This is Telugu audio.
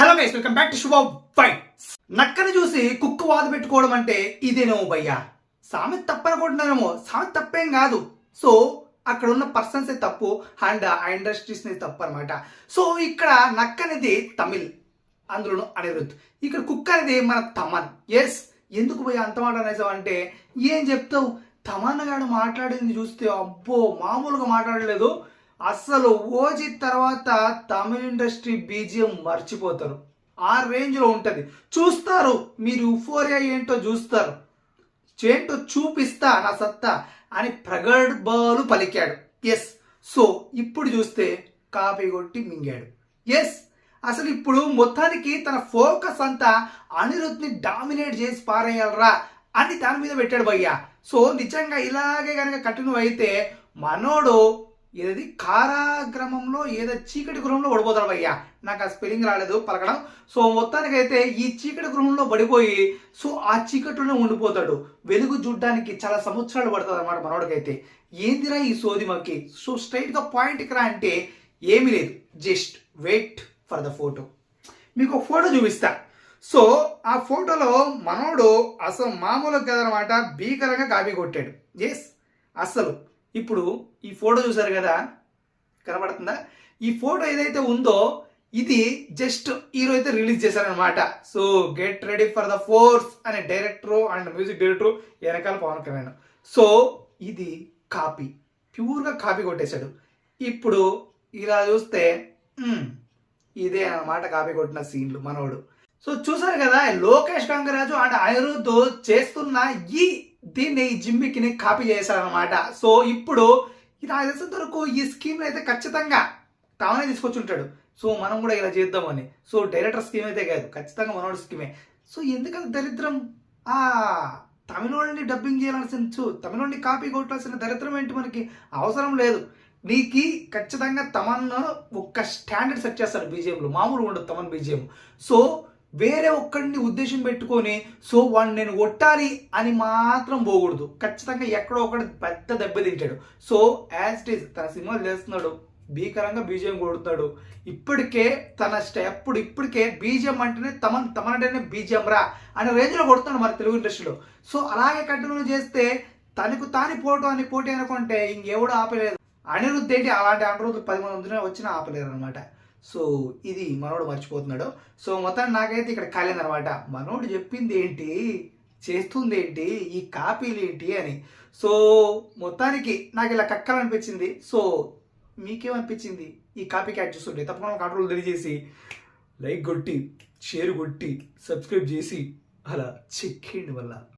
Hello guys welcome back to Shubha fights నక్కని చూసి కుక్కు వాద పెట్టుకోవడం అంటే ఇదేనేమో భయ్యా. సామెత తప్పనుకుంటున్నానేమో సామెత తప్పేం కాదు. సో అక్కడ ఉన్న పర్సన్సే తప్పు అండ్ ఆ ఇండస్ట్రీస్ తప్పు అనమాట సో ఇక్కడ నక్క అనేది తమిళ్ అందులోను అనిరుద్ధ్. ఇక్కడ కుక్క అనేది మన తమన్. ఎస్ ఎందుకు పోయి అంత మాట అనేసావు అంటే ఏం చెప్తావు? తమన్ గారు మాట్లాడింది చూస్తే అబ్బో మామూలుగా మాట్లాడలేదు. అసలు ఓజీ తర్వాత తమిళ ఇండస్ట్రీ బీజిఎం మర్చిపోతారు. ఆ రేంజ్లో ఉంటుంది. చూస్తారు మీరు యుఫోరియా ఏంటో చూస్తారు. చేంటో చూపిస్తా నా సత్తా అని ప్రగడ్బాలు పలికాడు. ఎస్ సో ఇప్పుడు చూస్తే కాపీ కొట్టి మింగాడు. ఎస్ అసలు ఇప్పుడు మొత్తానికి తన ఫోకస్ అంతా అనిరుద్ని డామినేట్ చేసి పారేయాలరా అని దాని మీద పెట్టాడు భయ్య. సో నిజంగా ఇలాగే కనుక కంటిన్యూ అయితే మనోడు ఏదది? కారాగ్రమంలో ఏదో చీకటి గృహంలో పడిపోతాడు భయ్యా. నాకు ఆ స్పెల్లింగ్ రాలేదు పలకడం. సో మొత్తానికైతే ఈ చీకటి గృహంలో పడిపోయి సో ఆ చీకటిలోనే ఉండిపోతాడు. వెలుగు చూడ్డానికి చాలా సంవత్సరాలు పడుతుంది అనమాట మనోడికైతే. ఏందిరా ఈ సోదిమకి సో స్ట్రైట్గా పాయింట్కి రా అంటే ఏమీ లేదు. Just wait for the photo మీకు ఒక ఫోటో చూపిస్తా. సో ఆ ఫోటోలో మనోడు అసలు మామూలుగా కదనమాట భీకరంగా కాపీ కొట్టాడు. ఎస్ అసలు ఇప్పుడు ఈ ఫోటో చూసారు కదా? కనబడుతుందా? ఈ ఫోటో ఏదైతే ఉందో ఇది జస్ట్ ఈరోజు అయితే రిలీజ్ చేశారనమాట so get ready for the force అనే డైరెక్టర్ అండ్ మ్యూజిక్ డైరెక్టర్ వెనకాల పవన్ కళ్యాణ్. సో ఇది కాపీ. ప్యూర్గా కాపీ కొట్టేశాడు. ఇప్పుడు ఇలా చూస్తే ఇదే అన్నమాట కాపీ కొట్టిన సీన్లు మనోడు. సో చూసారు కదా లోకేష్ గంగరాజు అండ్ అనిరుద్ధ్ చేస్తున్న ఈ దీన్ని ఈ జిమ్మికిని కాపీ చేశారనమాట సో ఇప్పుడు నాకు తెలిసినంత వరకు ఈ స్కీమ్ అయితే ఖచ్చితంగా తానే తీసుకొచ్చుంటాడు. సో మనం కూడా ఇలా చేద్దామని సో డైరెక్టర్ స్కీమ్ అయితే కాదు. ఖచ్చితంగా మనోడి స్కీమే. సో ఎందుకంత దరిద్రం? ఆ తమిళోడిని డబ్బింగ్ చేయాల్సిన తమిళోళ్ళని కాపీ కొట్టాల్సిన దరిద్రం ఏంటి మనకి? అవసరం లేదు. నీకు ఖచ్చితంగా తమన్ ఒక్క స్టాండర్డ్ సెట్ చేస్తారు బీజేపీలో మామూలు ఉండదు తమన్ బీజిఎం. సో వేరే ఒక్కడిని ఉద్దేశం పెట్టుకొని సో వాడిని నేను కొట్టాలి అని మాత్రం పోకూడదు. ఖచ్చితంగా ఎక్కడో ఒకటి పెద్ద దెబ్బ తింటాడు. సో యాజ్ ఇట్ ఈస్ తన సినిమాలు చేస్తున్నాడు భీకరంగా బీజేఎం కొడుతున్నాడు. ఇప్పటికే తన ఎప్పుడు ఇప్పటికే బీజిఎం అంటేనే తమన్ తమనంటేనే బీజేఎం రా అనే రేంజ్లో కొడుతున్నాడు మన తెలుగు ఇండస్ట్రీలో. సో అలాగే కంటిన్యూ చేస్తే తనకు తాని పోటు అని పోటీ అనుకుంటే ఇంకెవడు ఆపలేదు. అనిరుద్ధ్ ఏంటి? అలాంటి అనిరుద్ధ్ పది మంది వచ్చినా ఆపలేరు అనమాట సో ఇది మనోడు మర్చిపోతున్నాడు. సో మొత్తాన్ని నాకైతే ఇక్కడ కాలేదు అనమాట మనోడు చెప్పింది ఏంటి? చేస్తుంది ఏంటి ఈ కాపీలు ఏంటి అని. సో మొత్తానికి నాకు ఇలా కక్కాలనిపించింది. సో మీకేమనిపించింది? ఈ కాపీ క్యాట్ చూస్తుంటే తప్పకుండా కంట్రోల్ తెలియజేసి లైక్ కొట్టి షేర్ కొట్టి సబ్స్క్రైబ్ చేసి అలా చెక్కేయండి వల్ల